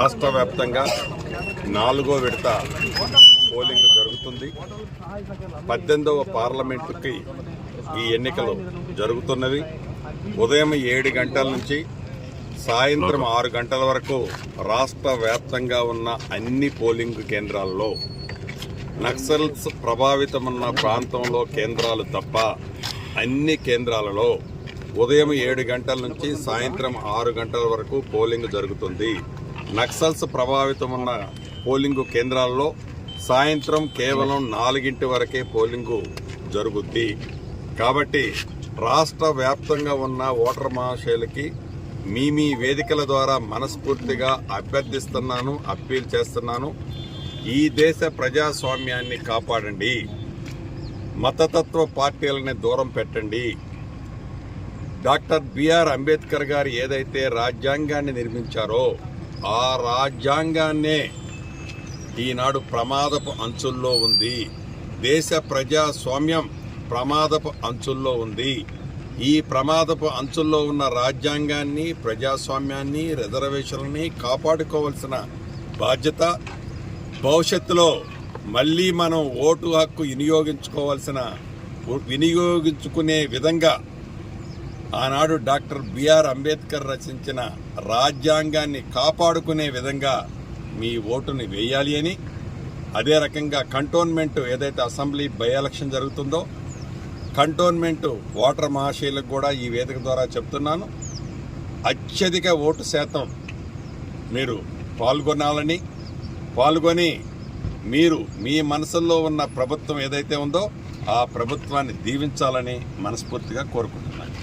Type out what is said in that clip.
రాష్ట్ర వ్యాప్తంగా నాలుగో విడత పోలింగ్ జరుగుతుంది. పద్దెనిమిదవ పార్లమెంటుకి ఈ ఎన్నికలు జరుగుతున్నవి. ఉదయం ఏడు గంటల నుంచి సాయంత్రం ఆరు గంటల వరకు రాష్ట్ర వ్యాప్తంగా ఉన్న అన్ని పోలింగ్ కేంద్రాల్లో నక్సల్స్ ప్రభావితమున్న ప్రాంతంలో కేంద్రాలు తప్ప అన్ని కేంద్రాలలో ఉదయం ఏడు గంటల నుంచి సాయంత్రం ఆరు గంటల వరకు పోలింగ్ జరుగుతుంది. నక్సల్స్ ప్రభావితమున్న పోలింగ్ కేంద్రాల్లో సాయంత్రం కేవలం నాలుగింటి వరకే పోలింగు జరుగుద్ది. కాబట్టి రాష్ట్ర వ్యాప్తంగా ఉన్న ఓటర్ మహాశయులకి మీ మీ వేదికల ద్వారా మనస్ఫూర్తిగా అభ్యర్థిస్తున్నాను అప్పీల్ చేస్తున్నాను. ఈ దేశ ప్రజాస్వామ్యాన్ని కాపాడండి. మతతత్వ పార్టీలని దూరం పెట్టండి. డాక్టర్ బిఆర్ అంబేద్కర్ గారు ఏదైతే రాజ్యాంగాన్ని నిర్మించారో ఆ రాజ్యాంగాన్నే ఈనాడు ప్రమాదపు అంచుల్లో ఉంది. దేశ ప్రజాస్వామ్యం ప్రమాదపు అంచుల్లో ఉంది. ఈ ప్రమాదపు అంచుల్లో ఉన్న రాజ్యాంగాన్ని ప్రజాస్వామ్యాన్ని రిజర్వేషన్ని కాపాడుకోవాల్సిన బాధ్యత భవిష్యత్తులో మళ్ళీ మనం ఓటు హక్కు వినియోగించుకోవాల్సిన వినియోగించుకునే విధంగా ఆనాడు డాక్టర్ బిఆర్ అంబేద్కర్ రచించిన రాజ్యాంగాన్ని కాపాడుకునే విధంగా మీ ఓటుని వేయాలి అని అదే రకంగా కంటోన్మెంట్ ఏదైతే అసెంబ్లీ బై ఎలక్షన్ జరుగుతుందో కంటోన్మెంట్ ఓటర్ మహాశయులకు కూడా ఈ వేదిక ద్వారా చెప్తున్నాను. అత్యధిక ఓటు శాతం మీరు పాల్గొనాలని పాల్గొని మీరు మీ మనసుల్లో ఉన్న ప్రభుత్వం ఏదైతే ఉందో ఆ ప్రభుత్వాన్ని దీవించాలని మనస్ఫూర్తిగా కోరుకుంటున్నాను.